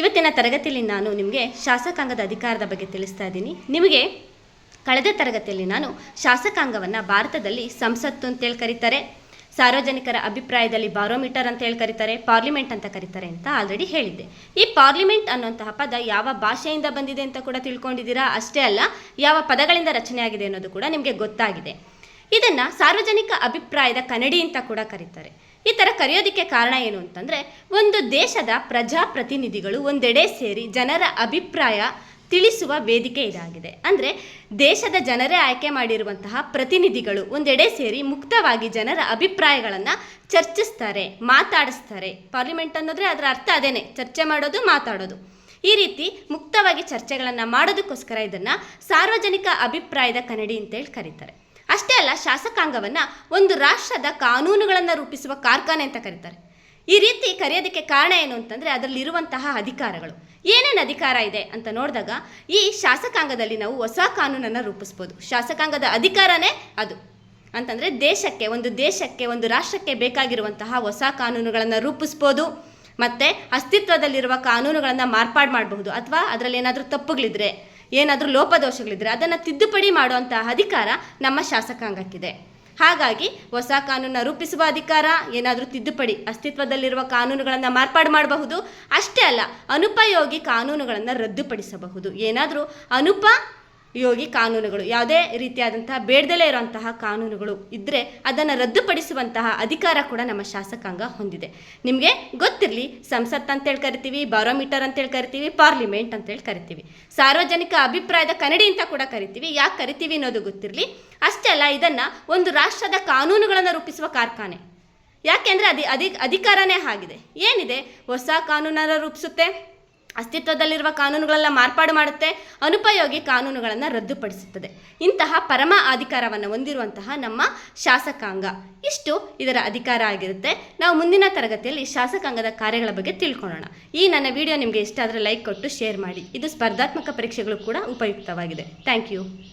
ಇವತ್ತಿನ ತರಗತಿಯಲ್ಲಿ ನಾನು ನಿಮಗೆ ಶಾಸಕಾಂಗದ ಅಧಿಕಾರದ ಬಗ್ಗೆ ತಿಳಿಸ್ತಾ ಇದ್ದೀನಿ. ನಿಮಗೆ ಕಳೆದ ತರಗತಿಯಲ್ಲಿ ನಾನು ಶಾಸಕಾಂಗವನ್ನು ಭಾರತದಲ್ಲಿ ಸಂಸತ್ತು ಅಂತೇಳಿ ಕರೀತಾರೆ, ಸಾರ್ವಜನಿಕರ ಅಭಿಪ್ರಾಯದಲ್ಲಿ ಬಾರೋಮೀಟರ್ ಅಂತ ಹೇಳಿ ಕರೀತಾರೆ, ಪಾರ್ಲಿಮೆಂಟ್ ಅಂತ ಕರೀತಾರೆ ಅಂತ ಆಲ್ರೆಡಿ ಹೇಳಿದ್ದೆ. ಈ ಪಾರ್ಲಿಮೆಂಟ್ ಅನ್ನುವಂತಹ ಪದ ಯಾವ ಭಾಷೆಯಿಂದ ಬಂದಿದೆ ಅಂತ ಕೂಡ ತಿಳ್ಕೊಂಡಿದ್ದೀರಾ? ಅಷ್ಟೇ ಅಲ್ಲ, ಯಾವ ಪದಗಳಿಂದ ರಚನೆಯಾಗಿದೆ ಅನ್ನೋದು ಕೂಡ ನಿಮಗೆ ಗೊತ್ತಾಗಿದೆ. ಇದನ್ನ ಸಾರ್ವಜನಿಕ ಅಭಿಪ್ರಾಯದ ಕನ್ನಡಿ ಅಂತ ಕೂಡ ಕರೀತಾರೆ. ಈ ಥರ ಕರೆಯೋದಕ್ಕೆ ಕಾರಣ ಏನು ಅಂತಂದರೆ, ಒಂದು ದೇಶದ ಪ್ರಜಾಪ್ರತಿನಿಧಿಗಳು ಒಂದೆಡೆ ಸೇರಿ ಜನರ ಅಭಿಪ್ರಾಯ ತಿಳಿಸುವ ವೇದಿಕೆ ಇದಾಗಿದೆ. ಅಂದರೆ ದೇಶದ ಜನರೇ ಆಯ್ಕೆ ಮಾಡಿರುವಂತಹ ಪ್ರತಿನಿಧಿಗಳು ಒಂದೆಡೆ ಸೇರಿ ಮುಕ್ತವಾಗಿ ಜನರ ಅಭಿಪ್ರಾಯಗಳನ್ನು ಚರ್ಚಿಸ್ತಾರೆ, ಮಾತಾಡಿಸ್ತಾರೆ. ಪಾರ್ಲಿಮೆಂಟ್ ಅನ್ನೋದ್ರೆ ಅದರ ಅರ್ಥ ಅದೇನೆ, ಚರ್ಚೆ ಮಾಡೋದು, ಮಾತಾಡೋದು. ಈ ರೀತಿ ಮುಕ್ತವಾಗಿ ಚರ್ಚೆಗಳನ್ನು ಮಾಡೋದಕ್ಕೋಸ್ಕರ ಇದನ್ನು ಸಾರ್ವಜನಿಕ ಅಭಿಪ್ರಾಯದ ಕನ್ನಡಿ ಅಂತೇಳಿ ಕರೀತಾರೆ. ಅಲ್ಲ ಶಾಸಕಾಂಗವನ್ನ ಒಂದು ರಾಷ್ಟ್ರದ ಕಾನೂನುಗಳನ್ನು ರೂಪಿಸುವ ಕಾರ್ಖಾನೆ ಅಂತ ಕರೀತಾರೆ. ಈ ರೀತಿ ಕರೆಯೋದಕ್ಕೆ ಕಾರಣ ಏನು ಅಂತಂದರೆ ಅದರಲ್ಲಿರುವಂತಹ ಅಧಿಕಾರಗಳು. ಏನೇನು ಅಧಿಕಾರ ಇದೆ ಅಂತ ನೋಡಿದಾಗ ಈ ಶಾಸಕಾಂಗದಲ್ಲಿ ನಾವು ಹೊಸ ಕಾನೂನನ್ನು ರೂಪಿಸ್ಬೋದು. ಶಾಸಕಾಂಗದ ಅಧಿಕಾರನೇ ಅದು. ಅಂತಂದರೆ ದೇಶಕ್ಕೆ, ಒಂದು ದೇಶಕ್ಕೆ, ಒಂದು ರಾಷ್ಟ್ರಕ್ಕೆ ಬೇಕಾಗಿರುವಂತಹ ಹೊಸ ಕಾನೂನುಗಳನ್ನು ರೂಪಿಸ್ಬೋದು. ಮತ್ತು ಅಸ್ತಿತ್ವದಲ್ಲಿರುವ ಕಾನೂನುಗಳನ್ನು ಮಾರ್ಪಾಡು ಮಾಡಬಹುದು. ಅಥವಾ ಅದರಲ್ಲಿ ಏನಾದರೂ ತಪ್ಪುಗಳಿದ್ರೆ ಏನಾದರೂ ಲೋಪದೋಷಗಳಿದ್ರೆ ಅದನ್ನು ತಿದ್ದುಪಡಿ ಮಾಡುವಂತಹ ಅಧಿಕಾರ ನಮ್ಮ ಶಾಸಕಾಂಗಕ್ಕಿದೆ. ಹಾಗಾಗಿ ಹೊಸ ಕಾನೂನ ರೂಪಿಸುವ ಅಧಿಕಾರ, ಏನಾದರೂ ತಿದ್ದುಪಡಿ ಅಸ್ತಿತ್ವದಲ್ಲಿರುವ ಕಾನೂನುಗಳನ್ನು ಮಾರ್ಪಾಡು ಮಾಡಬಹುದು. ಅಷ್ಟೇ ಅಲ್ಲ, ಅನುಪಯೋಗಿ ಕಾನೂನುಗಳನ್ನು ರದ್ದುಪಡಿಸಬಹುದು. ಏನಾದರೂ ಅನುಪ ಯೋಗಿ ಕಾನೂನುಗಳು. ಯಾವುದೇ ರೀತಿಯಾದಂತಹ ಬೇಡದಲ್ಲೇ ಇರುವಂತಹ ಕಾನೂನುಗಳು ಇದ್ದರೆ ಅದನ್ನು ರದ್ದುಪಡಿಸುವಂತಹ ಅಧಿಕಾರ ಕೂಡ ನಮ್ಮ ಶಾಸಕಾಂಗ ಹೊಂದಿದೆ. ನಿಮಗೆ ಗೊತ್ತಿರಲಿ, ಸಂಸತ್ ಅಂತೇಳಿ ಕರಿತೀವಿ, ಬಾರೋಮೀಟರ್ ಅಂತೇಳಿ ಕರಿತೀವಿ, ಪಾರ್ಲಿಮೆಂಟ್ ಅಂತೇಳಿ ಕರಿತೀವಿ. ಸಾರ್ವಜನಿಕ ಅಭಿಪ್ರಾಯದ ಕನ್ನಡಿ ಅಂತ ಕೂಡ ಕರಿತೀವಿ. ಯಾಕೆ ಕರಿತೀವಿ ಅನ್ನೋದು ಗೊತ್ತಿರಲಿ. ಅಷ್ಟೇ ಅಲ್ಲ, ಇದನ್ನು ಒಂದು ರಾಷ್ಟ್ರದ ಕಾನೂನುಗಳನ್ನು ರೂಪಿಸುವ ಕಾರ್ಖಾನೆ. ಯಾಕೆಂದರೆ ಅದಿ ಅಧಿ ಅಧಿಕಾರನೇ ಆಗಿದೆ. ಏನಿದೆ? ಹೊಸ ಕಾನೂನನ್ನು ರೂಪಿಸುತ್ತೆ. ಅಸ್ತಿತ್ವದಲ್ಲಿರುವ ಕಾನೂನುಗಳೆಲ್ಲ ಮಾರ್ಪಾಡು ಮಾಡುತ್ತೆ, ಅನುಪಯೋಗಿ ಕಾನೂನುಗಳನ್ನು ರದ್ದುಪಡಿಸುತ್ತದೆ. ಇಂತಹ ಪರಮ ಅಧಿಕಾರವನ್ನು ಹೊಂದಿರುವಂತಹ ನಮ್ಮ ಶಾಸಕಾಂಗ. ಇಷ್ಟು ಇದರ ಅಧಿಕಾರ ಆಗಿರುತ್ತೆ. ನಾವು ಮುಂದಿನ ತರಗತಿಯಲ್ಲಿ ಶಾಸಕಾಂಗದ ಕಾರ್ಯಗಳ ಬಗ್ಗೆ ತಿಳ್ಕೊಳ್ಳೋಣ. ಈ ನನ್ನ ವಿಡಿಯೋ ನಿಮಗೆ ಇಷ್ಟ ಆದರೆ ಲೈಕ್ ಕೊಟ್ಟು ಶೇರ್ ಮಾಡಿ. ಇದು ಸ್ಪರ್ಧಾತ್ಮಕ ಪರೀಕ್ಷೆಗಳು ಕೂಡ ಉಪಯುಕ್ತವಾಗಿದೆ. Thank you.